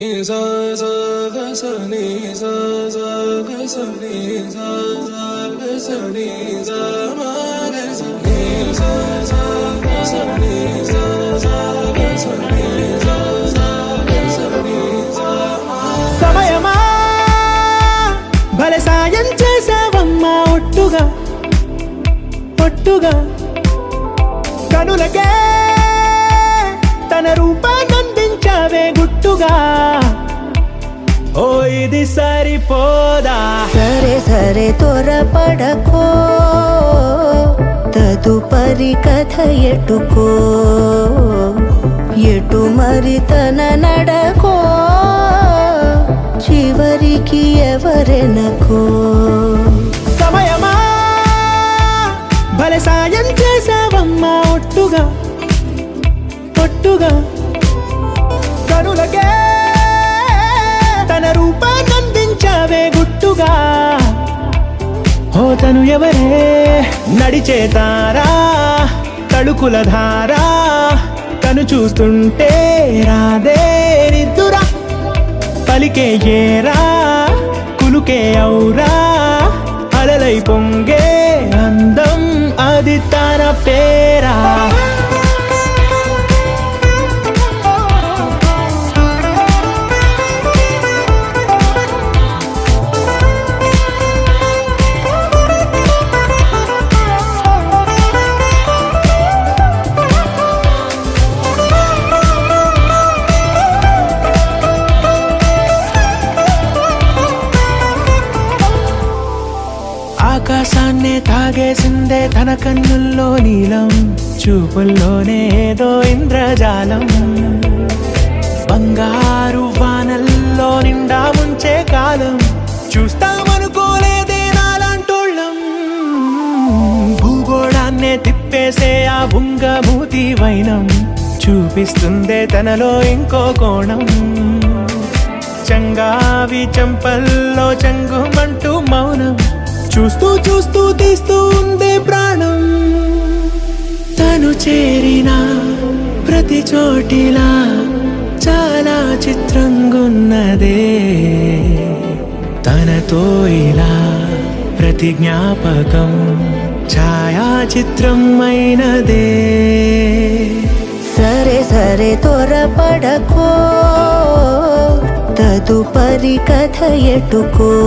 sa sa ga sa ni sa sa ga sa ni sa sa ga sa ni sa ma ga sa ni sa sa ga sa ni sa sa ga sa ni sa sa ga sa ni sa ma సమయమా భలే సాయం చేసావమ్మా ఒట్టుగా ఒట్టుగా కనులకే ఇది సరిపోదా? సరే సరే త్వరపడకో. తదుపరి కథ ఎటుకో. ఎటు మరి తన నడకో? చివరికి ఎవరెనకో? సమయమా? భలే సాయం చేసావమ్మా ఒట్టుగా. ఒట్టుగా. రూపాన్నందించావే హోతను ఓ తను ఎవరే? నడిచే తారా? తడుకుల ధారా? తను చూస్తుంటే రాదే పలికే ఏరా? కులుకే ఔరా? ఆకాశాన్నే తాగేసిందే తన కన్నుల్లో నీలం. చూపుల్లోనే ఏదో ఇంద్రజాలం. బంగారు వానల్లో నిండా ముంచే కాలం. చూస్తామనుకోలేదే నాలాంటోళ్ళం. భూగోళాన్నే తిప్పేసే ఆ బుంగమూతి వైనం. చూపిస్తుందే తనలో ఇంకో కోణం. చంగావి చంపల్లో చంగుమంటూ చూస్తూ చూస్తూ తీస్తూ ఉందే ప్రాణం. తను చేరిన ప్రతి చోటిలా చాలా చిత్రంగున్నదే. తనతో ఇలా ప్రతి జ్ఞాపకం ఛాయాచిత్రమైనదే అయినదే. సరే సరే త్వరపడకో తదుపరి కథ ఎటుకో.